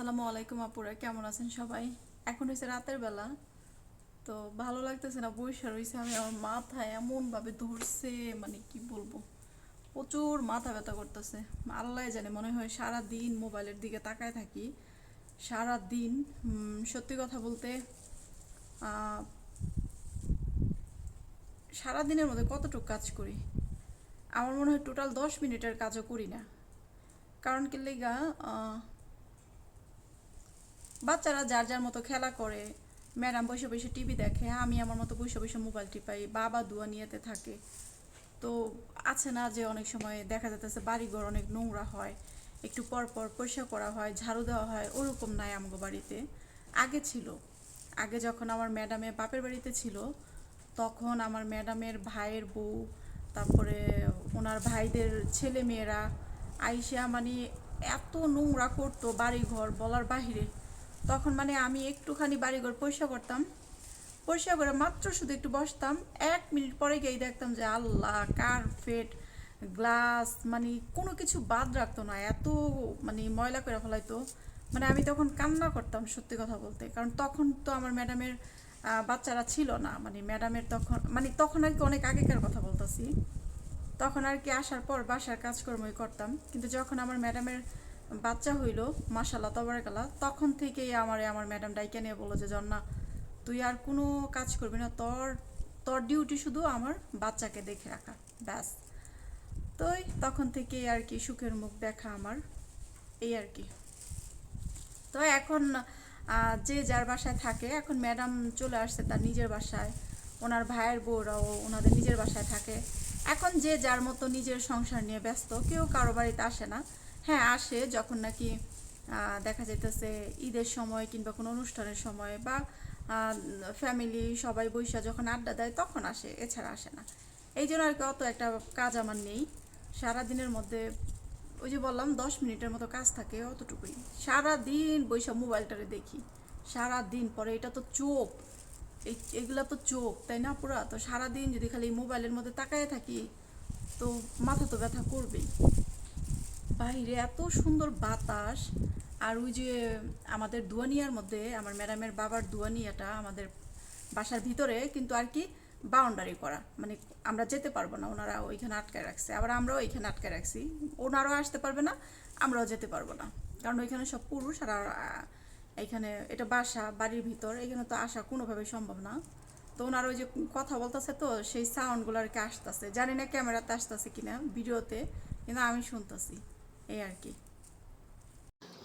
আলাইকুম আপুরা, কেমন আছেন সবাই? এখন হয়েছে রাতের বেলা, তো ভালো লাগতেছে না, বৈশা রয়েছে আমি আমার মাথায় এমনভাবে ধরছে মানে কি বলব, প্রচুর মাথা ব্যথা করতেছে। আল্লাহ জানে, মনে হয় সারা দিন মোবাইলের দিকে তাকায় থাকি সারা দিন সত্যি কথা বলতে সারা দিনের মধ্যে কতটুকু কাজ করি? আমার মনে হয় টোটাল দশ মিনিটের কাজও করি না। কারণ কি লেগা বাচ্চারা যার যার মতো খেলা করে, ম্যাডাম বসে বসে টিভি দেখে, আমি আমার মতো বসে বসে মোবাইল টিপাই, বাবা দুয়া নিয়েতে থাকে। তো আছে না যে অনেক সময় দেখা যাচ্ছে বাড়িঘর অনেক নোংরা হয়, একটু পর পর পরিষ্কার করা হয়, ঝাড়ু দেওয়া হয়, ওরকম নাই আমগো বাড়িতে। আগে ছিল। আগে যখন আমার ম্যাডামে বাপের বাড়িতে ছিল, তখন আমার ম্যাডামের ভাইয়ের বউ, তারপরে ওনার ভাইদের ছেলে মেয়েরা আইসা মানে এত নোংরা করতো বাড়িঘর বলার বাহিরে। তখন মানে আমি একটুখানি বাড়িঘর পরিষ্কার করতাম। পরিষ্কার করে মাত্র শুধু একটু বসতাম। এক মিনিট পরে গিয়ে দেখতাম যে আল্লাহ কার্পেট গ্লাস মানে কোনো কিছু বাদ রাখতো না। এত মানে ময়লা করে ফেলাইতো। মানে আমি তখন কান্না করতাম সত্যি কথা বলতে। কারণ তখন তো আমার ম্যাডামের বাচ্চারা ছিল না। মানে ম্যাডামের তখন মানে তখন আর কি অনেক আগেকার কথা বলতেছি। তখন আর কি আসার পর বাসার কাজকর্মই করতাম। কিন্তু যখন আমার ম্যাডামের বাচ্চা হইল মাসাল্লাহ তবরাকাল্লাহ তখন থেকেই আমার আমার ম্যাডাম ডাইকে নিয়ে বলল যে, জন্না, তুই আর কোনো কাজ করবি না, তোর তোর ডিউটি শুধু আমার বাচ্চাকে দেখে রাখা, ব্যাস। তো তখন থেকেই আর কি সুখের মুখ দেখা আমার, এই আর কি। তো এখন যে যার বাসায় থাকে, এখন ম্যাডাম চলে আসছে তার নিজের বাসায়, ওনার ভাইয়ের বউরাও ওনাদের নিজের বাসায় থাকে। এখন যে যার মতো নিজের সংসার নিয়ে ব্যস্ত, কেউ কারও বাড়িতে আসে না। হ্যাঁ আসে যখন নাকি দেখা যাইতেছে ঈদের সময় কিংবা কোনো অনুষ্ঠানের সময় বা ফ্যামিলি সবাই বৈশা যখন আড্ডা দেয় তখন আসে, এছাড়া আসে না। এই জন্য আর কি অত একটা কাজ আমার নেই। সারা দিনের মধ্যে, ওই যে বললাম দশ মিনিটের মতো কাজ থাকে অতটুকুই। সারা দিন বৈশা মোবাইলটারে দেখি। সারা দিন পরে এটা তো চোখ এই, এগুলা তো চোখ তাই না পুরা? তো সারা দিন যদি খালি মোবাইলের মধ্যে তাকায় থাকি, তো মাথা তো ব্যথা করবেই। বাইরে এত সুন্দর বাতাস। আর ওই যে আমাদের দুয়ানিয়ার মধ্যে, আমার ম্যাডামের বাবার দুয়ানিয়াটা আমাদের বাসার ভিতরে, কিন্তু আর কি বাউন্ডারি করা। মানে আমরা যেতে পারব না, ওনারা ওইখানে আটকায় রাখছে। আবার আমরাও ওইখানে আটকায় রাখছি। ওনারাও আসতে পারবে না, আমরাও যেতে পারব না। কারণ ওইখানে সব পুরুষ আর এখানে এটা বাসা, বাড়ির ভিতর, এখানে তো আসা কোনোভাবে সম্ভব না। তো ওনার ওই যে কথা বলতেছে তো, সেই সাউন্ডগুলো আর কি আসতেছে। জানি না ক্যামেরাতে আসতেছে কিনা, ভিডিওতে, কিন্তু আমি শুনতেছি। এই আর কি।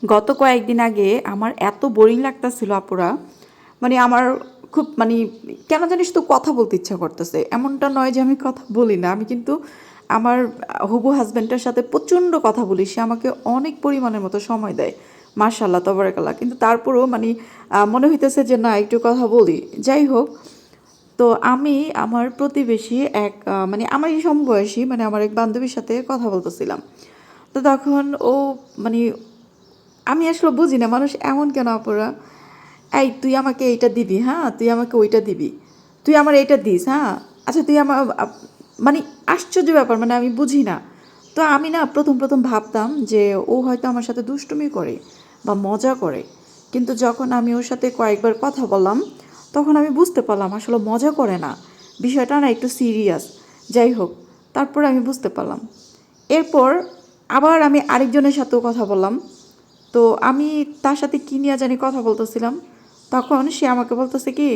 গত কয়েকদিন আগে আমার এত বোরিং লাগতাছিল আপুরা মানে আমার খুব মানে কেন জানিস তো কথা বলতে ইচ্ছা করতেছে। এমনটা নয় যে আমি কথা বলি না, আমি কিন্তু আমার হবু হাজব্যান্ডের সাথে প্রচণ্ড কথা বলি। সে আমাকে অনেক পরিমাণের মতো সময় দেয়। মার্শাল্লাহ তবরাকাল্লাহ। কিন্তু তারপরেও মানে মনে হইতেছে যে না, একটু কথা বলি। যাই হোক, তো আমি আমার প্রতিবেশী এক মানে আমার সমবয়সী মানে আমার এক বান্ধবীর সাথে কথা বলতেছিলাম। তো তখন ও মানে আমি আসলে বুঝি না, মানুষ এমন কেন অপরা? এই, তুই আমাকে এইটা দিবি হ্যাঁ? তুই আমাকে ওইটা দিবি। তুই আমার এইটা দিস হ্যাঁ? আচ্ছা তুই আমার মানে আশ্চর্য ব্যাপার মানে আমি বুঝি না। তো আমি না প্রথম প্রথম ভাবতাম যে ও হয়তো আমার সাথে দুষ্টুমি করে বা মজা করে। কিন্তু যখন আমি ওর সাথে কয়েকবার কথা বললাম, তখন আমি বুঝতে পারলাম আসলে মজা করে না। বিষয়টা না একটু সিরিয়াস। যাই হোক, তারপর আমি বুঝতে পারলাম। এরপর আবার আমি আরেকজনের সাথেও কথা বললাম। তো আমি তার সাথে কী নিয়ে জানি কথা বলতেছিলাম। তখন সে আমাকে বলতেছে কি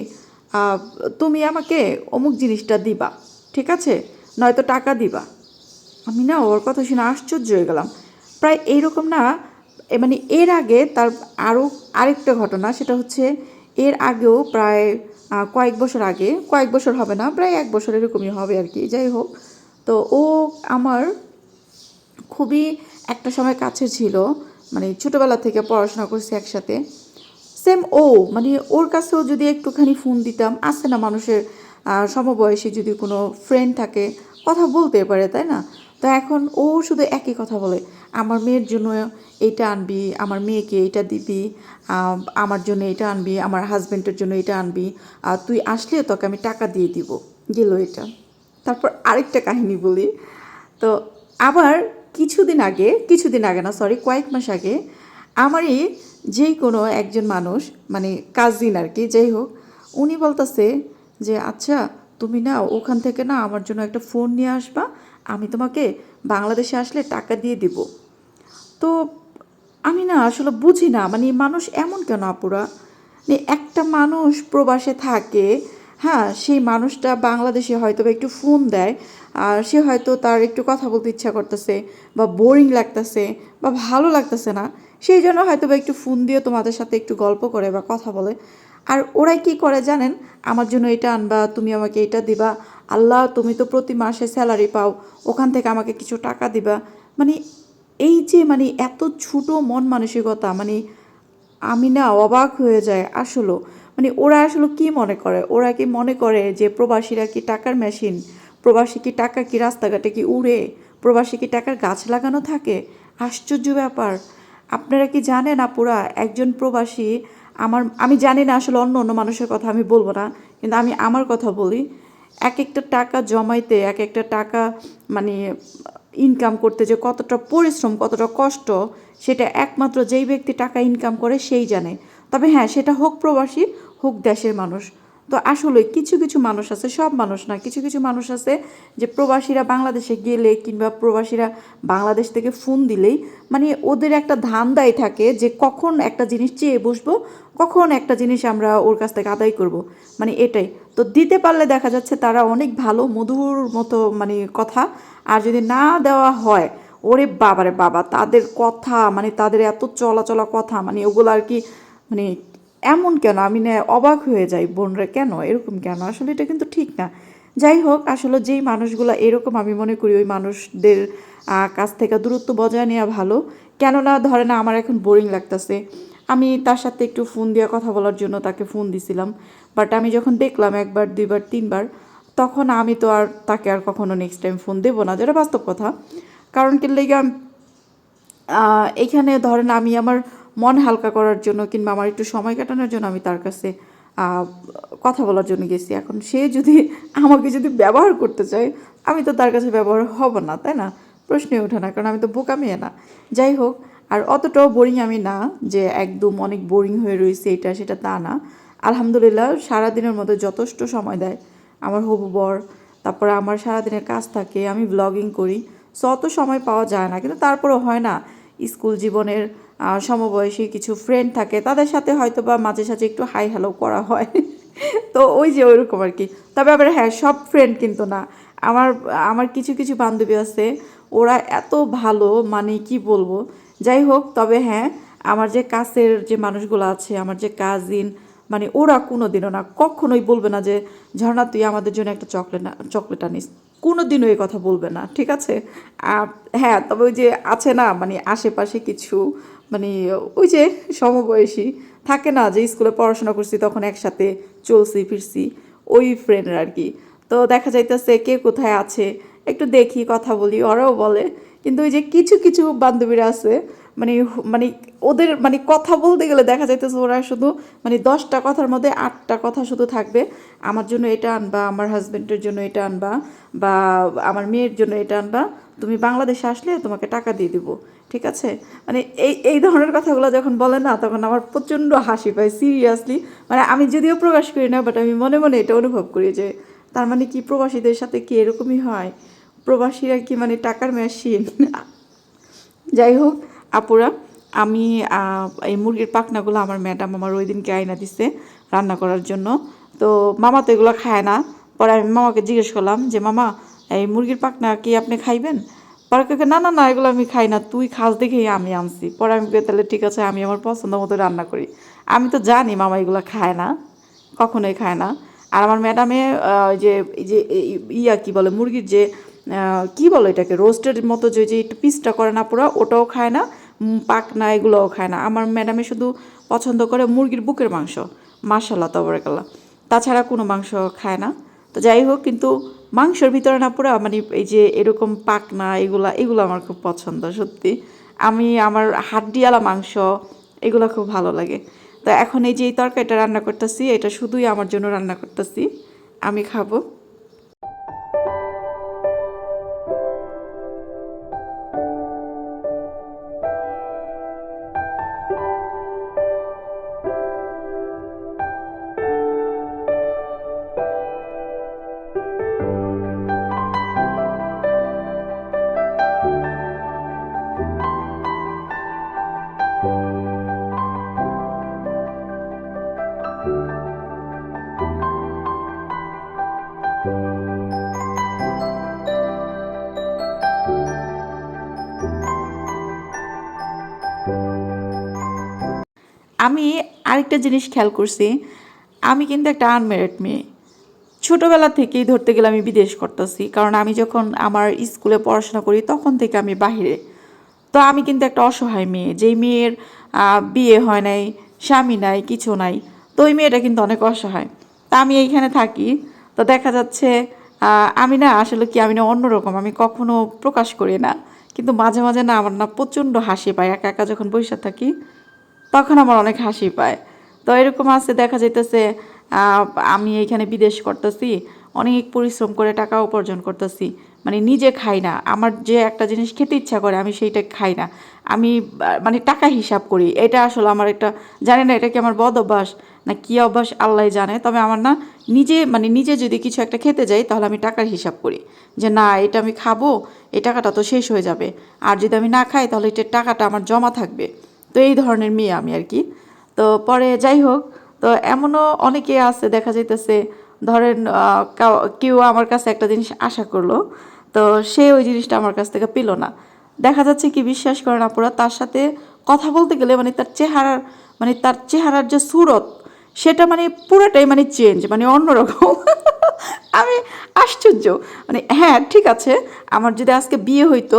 তুমি আমাকে অমুক জিনিসটা দিবা, ঠিক আছে? নয়তো টাকা দিবা। আমি না ওর কথা শুনে আশ্চর্য হয়ে গেলাম। প্রায় এইরকম না মানে এর আগে তার আরও আরেকটা ঘটনা, সেটা হচ্ছে এর আগেও প্রায় কয়েক বছর আগে, কয়েক বছর হবে না, প্রায় এক বছর এরকমই হবে আর কি, যাই হোক। তো ও আমার খুবই একটা সময় কাছে ছিল মানে ছোটোবেলা থেকে পড়াশোনা করছি একসাথে। সেম ও মানে ওর কাছেও যদি একটুখানি ফোন দিতাম আসে না মানুষের সমবয়সী যদি কোনো ফ্রেন্ড থাকে, কথা বলতে পারে, তাই না? তো এখন ও শুধু একই কথা বলে, আমার মেয়ের জন্য এইটা আনবি, আমার মেয়েকে এইটা দিবি আমার জন্য এটা আনবি, আমার হাজব্যান্ডের জন্য এটা আনবি আর তুই আসলে তোকে আমি টাকা দিয়ে দিব। গেল এটা। তারপর আরেকটা কাহিনী বলি। তো আবার কিছুদিন আগে কিছুদিন আগে না সরি কয়েক মাস আগে আমারই যেই কোনো একজন মানুষ মানে কাজিন আর কি যাই হোক, উনি বলতেছে যে আচ্ছা তুমি না, ওখান থেকে না আমার জন্য একটা ফোন নিয়ে আসবা, আমি তোমাকে বাংলাদেশে আসলে টাকা দিয়ে দিব। তো আমি না আসলে বুঝি না মানে মানুষ এমন কেন আপুরা? একটা মানুষ প্রবাসে থাকে হ্যাঁ সেই মানুষটা বাংলাদেশে হয়তো একটু ফোন দেয়, আর সে হয়তো তার একটু কথা বলতে ইচ্ছা করতেছে, বা বোরিং লাগতেছে, বা ভালো লাগতেছে না, সেই জন্য হয়তো বা একটু ফোন দিয়ে তোমাদের সাথে একটু গল্প করে বা কথা বলে। আর ওরাই কি করে জানেন? আমার জন্য এটা আনবা, তুমি আমাকে এটা দিবা, আল্লাহ তুমি তো প্রতি মাসে স্যালারি পাও, ওখান থেকে আমাকে কিছু টাকা দিবা। মানে এই যে মানে এত ছোট মন মানসিকতা মানে আমি না অবাক হয়ে যায় আসলে মানে ওরা আসলে কি মনে করে? ওরা কি মনে করে যে প্রবাসীরা কি টাকার মেশিন প্রবাসী কি টাকা কি রাস্তাঘাটে কি উড়ে? প্রবাসী কি টাকার গাছ লাগানো থাকে? আশ্চর্য ব্যাপার। আপনারা কি জানেন আপুরা, একজন প্রবাসী, আমার, আমি জানি না আসলে অন্য অন্য মানুষের কথা আমি বলব না, কিন্তু আমি আমার কথা বলি, এক একটা টাকা জমাইতে, এক একটা টাকা মানে ইনকাম করতে যে কতটা পরিশ্রম, কতটা কষ্ট, সেটা একমাত্র যেই ব্যক্তি টাকা ইনকাম করে সেই জানে। তবে হ্যাঁ সেটা হোক প্রবাসী, হোক দেশের মানুষ। তো আসলে কিছু কিছু মানুষ আছে, সব মানুষ না, কিছু কিছু মানুষ আছে যে প্রবাসীরা বাংলাদেশে গেলে কিংবা প্রবাসীরা বাংলাদেশ থেকে ফোন দিলেই মানে ওদের একটা ধান্দাই থাকে যে কখন একটা জিনিস চেয়ে বসবো, কখন একটা জিনিস আমরা ওর কাছ থেকে আদায় করব। মানে এটাই। তো দিতে পারলে দেখা যাচ্ছে তারা অনেক ভালো, মধুর মতো মানে কথা, আর যদি না দেওয়া হয়, ওরে বাবারে বাবা, তাদের কথা মানে তাদের এত চলাচলা কথা মানে ওগুলো আর কি মানে এমন কেন? আমি না অবাক হয়ে যাই, বোনরা কেন? এরকম কেন? আসলে এটা কিন্তু ঠিক না। যাই হোক, আসলে যেই মানুষগুলো এরকম আমি মনে করি ওই মানুষদের কাছ থেকে দূরত্ব বজায় নেওয়া ভালো। কেননা ধরে না আমার এখন বোরিং লাগতেছে। আমি তার সাথে একটু ফোন দিয়ে কথা বলার জন্য তাকে ফোন দিছিলাম। বাট আমি যখন দেখলাম একবার, দুইবার, তিনবার, তখন আমি তো আর তাকে আর কখনো নেক্সট টাইম ফোন দেবো না। যেটা বাস্তব কথা। কারণ কি লেগে এখানে ধরেন আমি আমার মন হালকা করার জন্য কিংবা আমার একটু সময় কাটানোর জন্য আমি তার কাছে কথা বলার জন্য গেছি। এখন সে যদি আমাকে যদি ব্যবহার করতে চায়, আমি তো তার কাছে ব্যবহার হব না, তাই না? প্রশ্নই ওঠে না, কারণ আমি তো বোকা মেয়ে না। যাই হোক, আর অতটাও বোরিং আমি না যে একদম অনেক বোরিং হয়ে রয়েছে এটা, সেটা তা না। আলহামদুলিল্লাহ, সারাদিনের মধ্যে যথেষ্ট সময় দেয় আমার হবু বর, তারপরে আমার সারাদিনের কাজ থাকে, আমি ব্লগিং করি। সো অত সময় পাওয়া যায় না, কিন্তু তারপরেও হয় না, স্কুল জীবনের সমবয়সী কিছু ফ্রেন্ড থাকে, তাদের সাথে হয়তো বা মাঝে সাঝে একটু হাই হ্যালো করা হয়। তো ওই যে ওইরকম আর কি। তবে আবার হ্যাঁ সব ফ্রেন্ড কিন্তু না। আমার আমার কিছু কিছু বান্ধবী আছে, ওরা এত ভালো মানে কি বলব? যাই হোক, তবে হ্যাঁ আমার যে কাছের যে মানুষগুলো আছে, আমার যে কাজিন মানে ওরা কোনো দিনও না, কখনোই বলবে না যে, ঝর্ণা, তুই আমাদের জন্য একটা চকলেট চকলেট আনিস। কোনো দিনও এই কথা বলবে না, ঠিক আছে? হ্যাঁ তবে ওই যে আছে না মানে আশেপাশে কিছু মানে ওই যে সমবয়সী, থাকে না যে স্কুলে পড়াশোনা করছি, তখন একসাথে চলছি, ফিরছি, ওই ফ্রেন্ডরা আর কি। তো দেখা যাইতেছে কে কোথায় আছে, একটু দেখি, কথা বলি, ওরাও বলে। কিন্তু ওই যে কিছু কিছু বান্ধবীরা আছে মানে মানে ওদের মানে কথা বলতে গেলে দেখা যাইতেছে ওরা শুধু মানে দশটা কথার মধ্যে আটটা কথা শুধু থাকবে। আমার জন্য এটা আনবা, আমার হাজবেন্ডের জন্য এটা আনবা, বা আমার মেয়ের জন্য এটা আনবা। তুমি বাংলাদেশে আসলে তোমাকে টাকা দিয়ে দিব। ঠিক আছে? মানে এই এই ধরনের কথাগুলো যখন বলে না, তখন আমার প্রচণ্ড হাসি পায় সিরিয়াসলি মানে আমি যদিও প্রকাশ করি না বাট আমি মনে মনে এটা অনুভব করি যে, তার মানে কি প্রবাসীদের সাথে কি এরকমই হয়? প্রবাসীরা কি মানে টাকার মেশিন যাই হোক, আপুরা, আমি এই মুরগির পাখনাগুলো আমার ম্যাডাম আমার ওই দিনকে আয়না দিছে রান্না করার জন্য। তো মামা তো এগুলো খায় না। পরে আমি মামাকে জিজ্ঞেস করলাম যে, মামা, এই মুরগির পাখনা কি আপনি খাইবেন? পরে কাকে না না না, এগুলো আমি খাই না, তুই খাস দেখেই আমি আনছি। পরে আমি তাহলে ঠিক আছে, আমি আমার পছন্দ মতো রান্না করি। আমি তো জানি মামা এগুলো খায় না, কখনোই খায় না। আর আমার ম্যাডামে যে যে ইয়া কি বলে, মুরগির যে কি বলে এটাকে রোস্টের মতো যে যে, একটু পিসটা করে না পুরো, ওটাও খায় না পাকনা এগুলোও খায় না। আমার ম্যাডামে শুধু পছন্দ করে মুরগির বুকের মাংস মাসাল্লাহ তবরকাল্লা তাছাড়া কোনো মাংস খায় না। তো যাই হোক, কিন্তু মাংসের ভিতরে না পড়ে মানে এই যে এরকম পাকনা, এগুলা, এগুলো আমার খুব পছন্দ, সত্যি। আমি আমার হাড্ডিওয়ালা মাংস, এগুলো খুব ভালো লাগে। তো এখন এই যে এই তরকারিটা রান্না করতেছি, এটা শুধুই আমার জন্য রান্না করতেছি, আমি খাব। আমি আরেকটা জিনিস খেয়াল করছি। আমি কিন্তু একটা আনমেরিড মেয়ে। ছোটোবেলা থেকেই ধরতে গেলে আমি বিদেশ করতেছি। কারণ আমি যখন আমার স্কুলে পড়াশোনা করি, তখন থেকে আমি বাহিরে। তো আমি কিন্তু একটা অসহায় মেয়ে। যেই মেয়ের বিয়ে হয় নাই, স্বামী নাই, কিছু নাই, তো ওই মেয়েটা কিন্তু অনেক অসহায়। তা আমি এইখানে থাকি। তো দেখা যাচ্ছে আমি না আসলে কি আমি না অন্যরকম, আমি কখনো প্রকাশ করি না। কিন্তু মাঝে মাঝে না আমার না প্রচণ্ড হাসি পায়। একা একা যখন বসে থাকি তখন আমার অনেক হাসি পায়। তো এরকম আছে, দেখা যাইতেছে আমি এখানে বিদেশ করতেছি, অনেক পরিশ্রম করে টাকা উপার্জন করতেছি মানে নিজে খাই না। আমার যে একটা জিনিস খেতে ইচ্ছা করে, আমি সেইটা খাই না। আমি মানে টাকা হিসাব করি। এটা আসলে আমার একটা, জানি না এটা কি আমার বদ অভ্যাস, না কী অভ্যাস, আল্লাহ জানে। তবে আমার না নিজে মানে নিজে যদি কিছু একটা খেতে যাই, তাহলে আমি টাকার হিসাব করি। যে না, এটা আমি খাব, এই টাকাটা তো শেষ হয়ে যাবে। আর যদি আমি না খাই, তাহলে এটার টাকাটা আমার জমা থাকবে। তো এই ধরনের মেয়ে আমি আর কি। তো পরে যাই হোক, তো এমনও অনেকে আছে দেখা যাইতেছে, ধরেন কেউ আমার কাছে একটা জিনিস আশা করল, তো সে ওই জিনিসটা আমার কাছ থেকে পেল না। দেখা যাচ্ছে কি বিশ্বাস করেন আপুরা, তার সাথে কথা বলতে গেলে মানে তার চেহারার মানে তার চেহারার যে সুরত, সেটা মানে পুরোটাই মানে চেঞ্জ মানে অন্যরকম। আমি আশ্চর্য। মানে হ্যাঁ ঠিক আছে, আমার যদি আজকে বিয়ে হইতো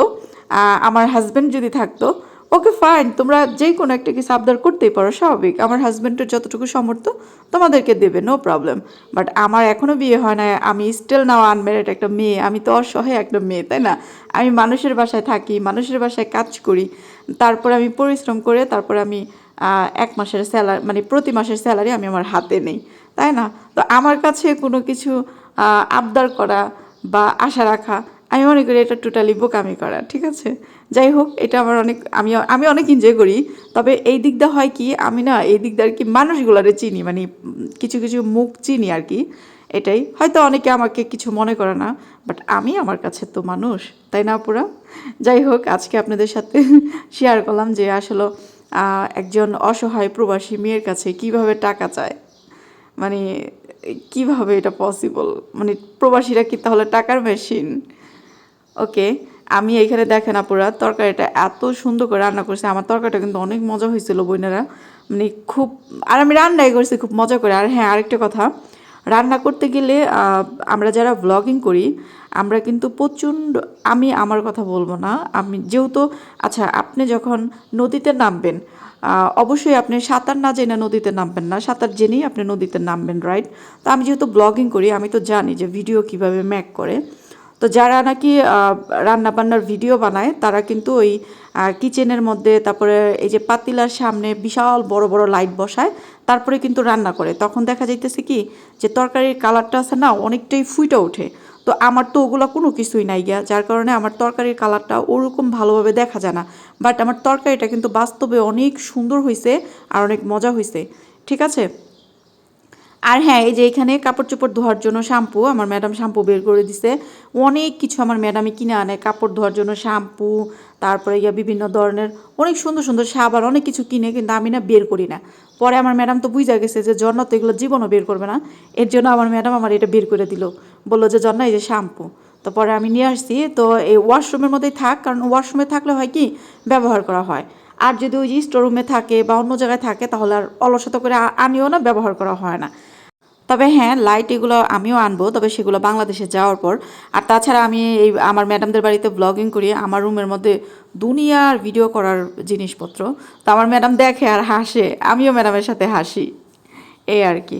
আমার হাজব্যান্ড যদি থাকতো ওকে ফাইন তোমরা যে কোনো একটা কিছু আবদার করতেই পারো, স্বাভাবিক। আমার হাজব্যান্ডের যতটুকু সমর্থ, তোমাদেরকে দেবে নো প্রবলেম বাট আমার এখনও বিয়ে হয় না আমি স্টিল নাও আনমেরিড একটা মেয়ে, আমি তো অসহায় একটা মেয়ে, তাই না? আমি মানুষের বাসায় থাকি, মানুষের বাসায় কাজ করি, তারপরে আমি পরিশ্রম করে, তারপরে আমি এক মাসের স্যালারি মানে প্রতি মাসের স্যালারি আমি আমার হাতে নেই, তাই না? তো আমার কাছে কোনো কিছু আবদার করা বা আশা রাখা আমি মনে করি এটা টোটালি বোকামি করা, ঠিক আছে? যাই হোক, এটা আমার অনেক, আমি আমি অনেক এনজয় করি। তবে এই দিকটা হয় কি, আমি না এই দিকটা আর কি মানুষগুলারে চিনি মানে কিছু কিছু মুখ চিনি আর কি, এটাই। হয়তো অনেকে আমাকে কিছু মনে করে না বাট আমি আমার কাছে তো মানুষ, তাই না পুরা যাই হোক, আজকে আপনাদের সাথে শেয়ার করলাম যে আসলে একজন অসহায় প্রবাসী মেয়ের কাছে কীভাবে টাকা চায়। মানে কীভাবে এটা পসিবল মানে প্রবাসীরা কি তাহলে টাকার মেশিন ওকে আমি এখানে দেখেন আপুরা, তরকারিটা এত সুন্দর করে রান্না করছে। আমার তরকারিটা কিন্তু অনেক মজা হয়েছিল বইনারা মানে খুব, আর আমি রান্নাই করছি খুব মজা করে। আর হ্যাঁ আরেকটা কথা, রান্না করতে গেলে আমরা যারা ব্লগিং করি, আমরা কিন্তু প্রচণ্ড, আমি আমার কথা বলব না, আমি যেহেতু আচ্ছা আপনি যখন নদীতে নামবেন অবশ্যই আপনি সাঁতার না জেনে নদীতে নামবেন না। সাঁতার জেনেই আপনি নদীতে নামবেন রাইট তো আমি যেহেতু ব্লগিং করি, আমি তো জানি যে ভিডিও কীভাবে ম্যাক করে। তো যারা নাকি রান্না বান্নার ভিডিও বানায়, তারা কিন্তু ওই কিচেনের মধ্যে, তারপরে এই যে পাতিলার সামনে বিশাল বড় বড় লাইট বসায়, তারপরে কিন্তু রান্না করে। তখন দেখা যাইতেছে কি, যে তরকারির কালারটা আছে না, অনেকটাই ফুইটা ওঠে। তো আমার তো ওগুলো কোনো কিছুই নাই গিয়া, যার কারণে আমার তরকারির কালারটা ওরকম ভালোভাবে দেখা যায় না। বাট আমার তরকারিটা কিন্তু বাস্তবে অনেক সুন্দর হয়েছে আর অনেক মজা হয়েছে ঠিক আছে? আর হ্যাঁ এই যে এখানে কাপড় চোপড় ধোয়ার জন্য শ্যাম্পু, আমার ম্যাডাম শ্যাম্পু বের করে দিছে। অনেক কিছু আমার ম্যাডামই কিনে আনে, কাপড় ধোয়ার জন্য শ্যাম্পু, তারপরে ইয়া বিভিন্ন ধরনের, অনেক সুন্দর সুন্দর সাবান, অনেক কিছু কিনে, কিন্তু আমি না বের করি না। পরে আমার ম্যাডাম তো বুঝা গেছে যে জন্না তো এগুলো জীবনও বের করবে না। এর জন্য আমার ম্যাডাম আমার এটা বের করে দিল। বলল যে, জন্না, এই যে শ্যাম্পু। তো পরে আমি নিয়ে আসছি। তো এই ওয়াশরুমের মধ্যেই থাক, কারণ ওয়াশরুমে থাকলে হয় কি, ব্যবহার করা হয়। আর যদি ওই যে স্টোর রুমে থাকে বা অন্য জায়গায় থাকে, তাহলে আর অলসতা করে আনিও না, ব্যবহার করা হয় না। তবে হ্যাঁ লাইট এগুলো আমিও আনব, তবে সেগুলো বাংলাদেশে যাওয়ার পর। আর তাছাড়া আমি এই আমার ম্যাডামদের বাড়িতে ব্লগিং করি, আমার রুমের মধ্যে দুনিয়ার ভিডিও করার জিনিসপত্র। তো আমার ম্যাডাম দেখে আর হাসে, আমিও ম্যাডামের সাথে হাসি। এই আর কি।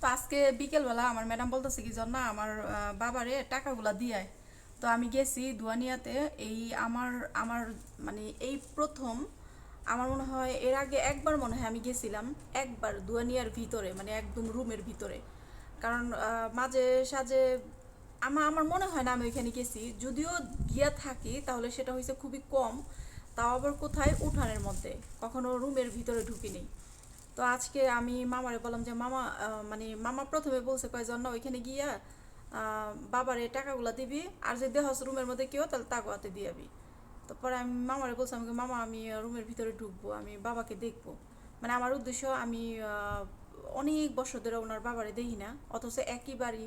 তো আজকে বিকেলবেলা আমার ম্যাডাম বলতেছে কি জন্য আমার বাবারে টাকাগুলা দিয়ায়। তো আমি গেছি দুয়ানিয়াতে, এই আমার আমার মানে এই প্রথম আমার মনে হয় এর আগে একবার মনে হয় আমি গেছিলাম, একবার দুয়ানিয়ার ভিতরে মানে একদম রুমের ভিতরে। কারণ মাঝে সাঝে আমার আমার মনে হয় না আমি ওইখানে গেছি। যদিও গিয়া থাকি, তাহলে সেটা হয়েছে খুবই কম। তাও আবার কোথায়? উঠানের মধ্যে। কখনো রুমের ভিতরে ঢুকিনি। তো আজকে আমি মামারে বললাম যে, মামা মানে মামা প্রথমে বলছে কয়জন, না, ওইখানে গিয়া বাবারে টাকাগুলো দিবি, আর যদি দেহস রুমের মধ্যে কেউ, তাহলে তাকুয়াতে দিয়াবি তারপরে আমি মামারে বলছিলাম যে মামা, আমি রুমের ভিতরে ঢুকবো, আমি বাবাকে দেখব। মানে আমার উদ্দেশ্য, আমি অনেক বছর ধরে ওনার বাবারে দেখি না, অথচ একই বাড়ি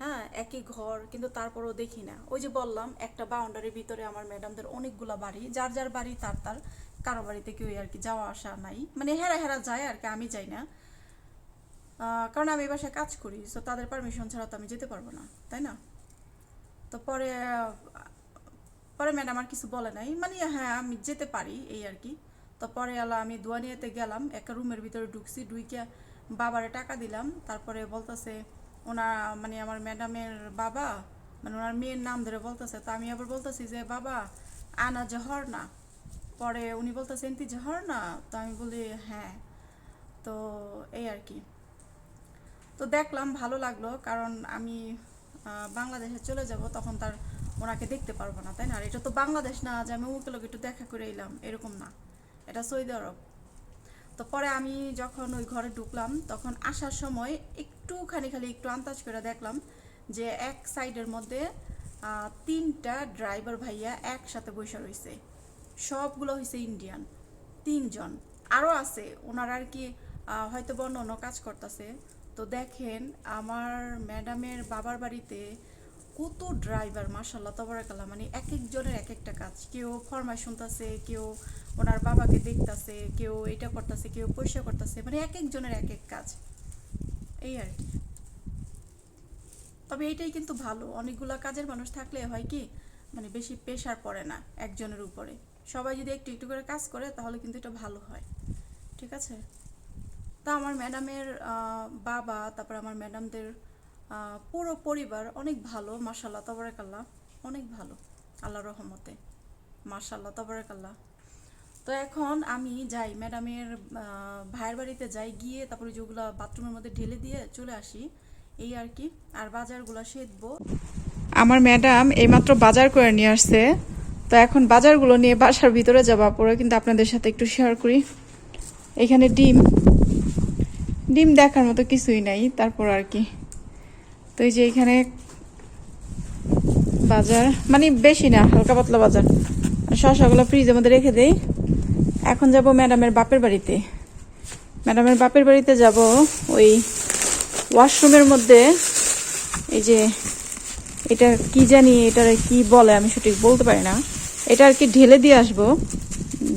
হ্যাঁ একই ঘর, কিন্তু তারপরও দেখি না। ওই যে বললাম, একটা বাউন্ডারির ভিতরে আমার ম্যাডামদের অনেকগুলা বাড়ি, যার যার বাড়ি, তার তার, কারও বাড়িতে কেউ আর কি যাওয়া আসা নাই। মানে হেরা হেরা যায় আর কি, আমি যাই না। কারণ আমি বাসায় কাজ করি তো তাদের পারমিশন ছাড়া তো আমি যেতে পারব না, তাই না? তো পরে পরে ম্যাডাম আর কিছু বলে নাই। মানে হ্যাঁ আমি যেতে পারি এই আর কি। তো পরে আলা আমি দোয়ানিয়াতে গেলাম, একটা রুমের ভিতরে ঢুকছি, ঢুইকে বাবারে টাকা দিলাম। তারপরে বলতেছে ওনার মানে আমার ম্যাডামের বাবা মানে ওনার মেয়ের নাম ধরে বলতেছে। তো আমি আবার বলতেছি যে, বাবা, আনা জহর না। পরে উনি বলতেছে এনতি জহর না? তো আমি বলি হ্যাঁ। তো এই আর কি। তো দেখলাম, ভালো লাগল, কারণ আমি বাংলাদেশে চলে যাব, তখন তার ওনাকে দেখতে পারব না, তাই না? আর এটা তো বাংলাদেশ না, যে আমি ওকে লোক একটু দেখা করে এলাম, এরকম না। এটা সৌদি আরব। তো পরে আমি যখন ওই ঘরে ঢুকলাম, তখন আসার সময় একটুখানি খালি একটু আন্দাজ করে দেখলাম যে এক সাইডের মধ্যে তিনটা ড্রাইভার ভাইয়া একসাথে বসে রয়েছে সবগুলো হয়েছে ইন্ডিয়ান, তিনজন। আরও আছে, ওনারা আর কি হয়তো অন্য অন্য কাজ করতেছে। তো দেখেন, আমার ম্যাডামের বাবার বাড়িতে কত ড্রাইভার মাসাল্লাহ তবরাকাল্লাহ মানে এক একজনের এক একটা কাজ। কেউ ফরমাই শুনতেছে, কেউ ওনার বাবাকে দেখতাছে, কেউ এটা করতেছে, কেউ পয়সা করতেছে মানে এক একজনের এক এক কাজ। এই আর কি। তবে এইটাই কিন্তু ভালো, অনেকগুলা কাজের মানুষ থাকলে হয় কি মানে বেশি প্রেশার পড়ে না একজনের উপরে। সবাই যদি একটু একটু করে কাজ করে, তাহলে কিন্তু এটা ভালো হয়। ঠিক আছে? তা আমার ম্যাডামের বাবা, তারপর আমার ম্যাডামদের পুরো পরিবার অনেক ভালো মার্শাল্লাহ তবরাকাল্লাহ, অনেক ভালো আল্লাহ রহমতে মার্শাল্লাহ তবরাকাল্লাহ। তো এখন আমি যাই, ম্যাডামের ভাইয়ের বাড়িতে যাই, গিয়ে তারপরে যেগুলো বাথরুমের মধ্যে ঢেলে দিয়ে চলে আসি, এই আর কি, আর বাজারগুলো সেদবো আমার ম্যাডাম এইমাত্র বাজার করে নিয়ে আসছে, তো এখন বাজারগুলো নিয়ে বাসার ভিতরে যাওয়া পরে কিন্তু আপনাদের সাথে একটু শেয়ার করি। এখানে ডিম ডিম দেখার মতো কিছুই নাই, তারপর আর কি। তো এই যে এখানে বাজার মানে বেশি না, হালকা পাতলা বাজার। আর শসাগুলো ফ্রিজের মধ্যে রেখে দেই। এখন যাব ম্যাডামের বাপের বাড়িতে। ম্যাডামের বাপের বাড়িতে যাব ওই ওয়াশরুমের মধ্যে। এই যে এটা কি জানি, এটার কি বলে আমি সঠিক বলতে পারি না। এটা আর কি ঢেলে দিয়ে আসব,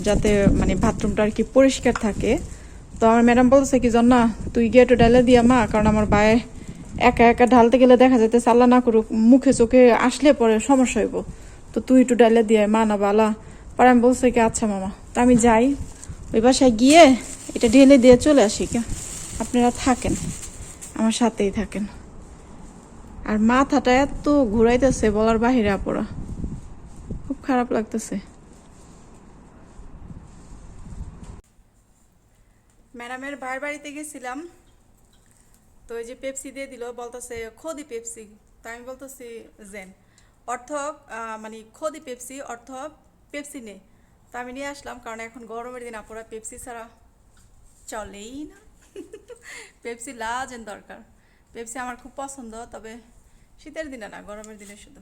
যাতে মানে বাথরুমটা আর কি পরিষ্কার থাকে। তো আমার ম্যাডাম বলছে কি, জন্না, তুই গিয়ে একটু ঢেলে দিয়া মা, কারণ আমার বায়ে একা একা ঢালতে গেলে দেখা যেতে আল্লাহ না করুক মুখে চোখে আসলে পরে সমস্যা হইব। তো তুই একটু ডালে দিয়ে আয়, মা না বালা। পরে আমি বলছি কি আচ্ছা মামা। তা আমি যাই ওই বাসায় গিয়ে এটা ঢেলে দিয়ে চলে আসি কে? আপনারা থাকেন আমার সাথেই থাকেন। আর মাথাটা এত ঘুরাইতেছে বলার বাহিরে আপরা। খুব খারাপ লাগতেছে। ম্যাডামের ভাইয়ের বাড়িতে গেছিলাম। তো ওই যে পেপসি দিয়ে দিল, বলতেছে খদি পেপসি তাই আমি বলতেছি জেন। অর্থ মানে খোদি পেপসি অর্থ পেপসি নেই তা আমি নিয়ে আসলাম, কারণ এখন গরমের দিন আপনারা পেপসি ছাড়া চলেই না। পেপসি লাজেন দরকার। পেপসি আমার খুব পছন্দ, তবে শীতের দিনে না, গরমের দিনে শুধু।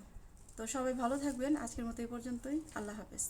তো সবাই ভালো থাকবেন। আজকের মতো এই পর্যন্তই। আল্লাহ হাফেজ।